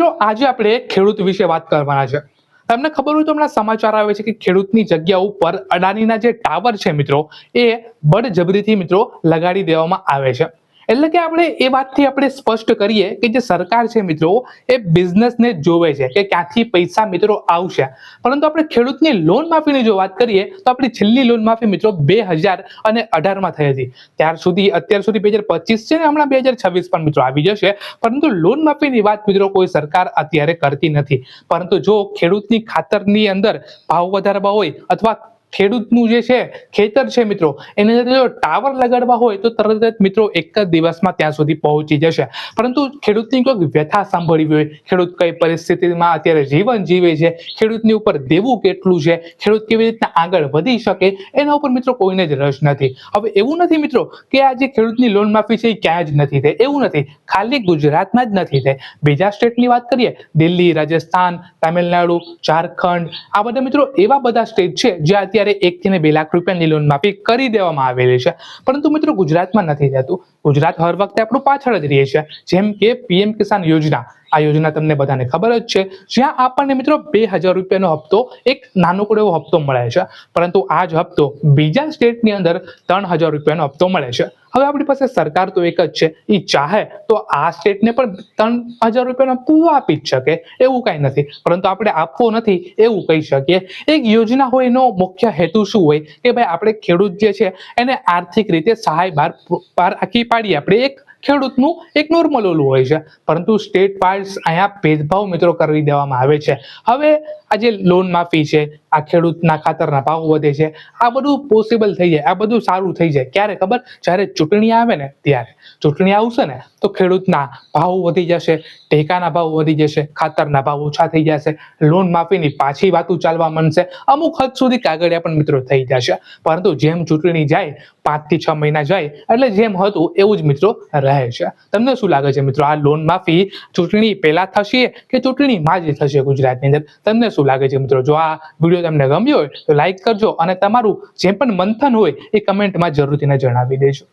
મિત્રો, આજે આપણે ખેડૂત વિશે વાત કરવાના છે. તમને ખબર હોય તો હમણાં સમાચાર આવે છે કે ખેડૂતની જગ્યા ઉપર અડાનીના જે ટાવર છે મિત્રો, એ બળજબરીથી મિત્રો લગાડી દેવામાં આવે છે. એટલે કે આપણે એ વાતથી આપણે સ્પષ્ટ કરીએ કે જે સરકાર છે મિત્રો, એ બિઝનેસને જોવે છે કે ક્યાંથી પૈસા મિત્રો આવશે. પરંતુ આપણે ખેડૂતની લોન માફીની જો વાત કરીએ, તો આપણી છેલ્લી લોન માફી મિત્રો બે હજાર અને અઢારમાં થઈ હતી. ત્યાર સુધી, અત્યાર સુધી બે હજાર પચીસ છે ને હમણાં બે હજાર છવ્વીસ પણ મિત્રો આવી જશે. પરંતુ લોન માફીની વાત મિત્રો કોઈ સરકાર અત્યારે કરતી નથી. પરંતુ જો ખેડૂતની ખાતરની અંદર ભાવ વધારવા હોય અથવા ખેડૂતનું જે છે, ખેતર છે મિત્રો, એની જો ટાવર લગાડવા હોય તો તરત જ મિત્રો એક જ દિવસમાં ત્યાં સુધી પહોંચી જશે. પરંતુ ખેડૂતની કોઈક વ્યથા સાંભળવી હોય, ખેડૂત કઈ પરિસ્થિતિમાં અત્યારે જીવન જીવે છે, ખેડૂતની ઉપર દેવું કેટલું છે, ખેડૂત કેવી રીતના આગળ વધી શકે, એના ઉપર મિત્રો કોઈને જ રસ નથી. હવે એવું નથી મિત્રો કે આ જે ખેડૂતની લોન માફી છે એ ક્યાંય જ નથી થઈ. એવું નથી. ખાલી ગુજરાતમાં જ નથી થઈ. બીજા સ્ટેટની વાત કરીએ, દિલ્હી, રાજસ્થાન, તામિલનાડુ, ઝારખંડ, આ બધા મિત્રો એવા બધા સ્ટેટ છે જ્યાં અત્યારે એક થી ને બે લાખ રૂપિયાની લોન માફી કરી દેવામાં આવેલી છે. પરંતુ મિત્રો ગુજરાતમાં નથી થતું. ગુજરાત હર વખતે આપણું પાછળ જ રહે છે. જેમ કે પીએમ કિસાન યોજના. આ યોજના તમને બધાને ખબર જ છે. જ્યાં આપણને મિત્રો બે હજાર રૂપિયાનો હપ્તો, એક નાનકડો એવો હપ્તો મળે છે. પરંતુ આ જ હપ્તો બીજા સ્ટેટની અંદર ત્રણ હજાર રૂપિયાનો હપ્તો મળે છે. હવે આપણી પાસે સરકાર તો એક જ છે. એ ચાહે તો આ સ્ટેટને પણ ત્રણ હજાર રૂપિયાનો હપ્તો આપી જ શકે. એવું કાંઈ નથી. પરંતુ આપણે આપવો નથી એવું કહી શકીએ. એક યોજના હોય એનો મુખ્ય હેતુ શું હોય? કે ભાઈ આપણે ખેડૂત જે છે, એને આર્થિક રીતે સહાય બહાર બહાર આખી પાડીએ. આપણે એક ખેડૂતનું એક નોર્મલ ઓલું હોય છે. પરંતુ સ્ટેટ વાઇઝ અહીંયા ભેદભાવ મિત્રો કરી દેવામાં આવે છે. હવે આ જે લોન માફી છે, આ ખેડૂતના ખાતરના ભાવ વધે છે, આ બધું પોસિબલ થઈ જાય, આ બધું સારું થઈ જાય. ક્યારે ખબર? જ્યારે ચૂંટણી આવે ને ત્યારે. ચૂંટણી આવશે ને તો ખેડૂતના ભાવ વધી જશે, ટેકાના ભાવ વધી જશે, ખાતરના ભાવ ઓછા થઈ જશે લોન માફીની પાછી વાતો ચાલવા માંડશે. અમુક હદ સુધી કાગળિયા પણ મિત્રો થઈ જશે. પરંતુ જેમ ચૂંટણી જાય, પાંચથી છ મહિના જાય, એટલે જેમ હતું એવું જ મિત્રો રહે છે. તમને શું લાગે છે મિત્રો, આ લોન માફી ચૂંટણી પહેલા થશે કે ચૂંટણીમાં જ થશે ગુજરાતની અંદર? તમને શું લાગે છે મિત્રો? જો આ વીડિયો તમને ગમ્યો હોય તો લાઈક કરજો અને તમારું જે પણ મંથન હોય એ કમેન્ટમાં જરૂરથી જણાવી દેજો.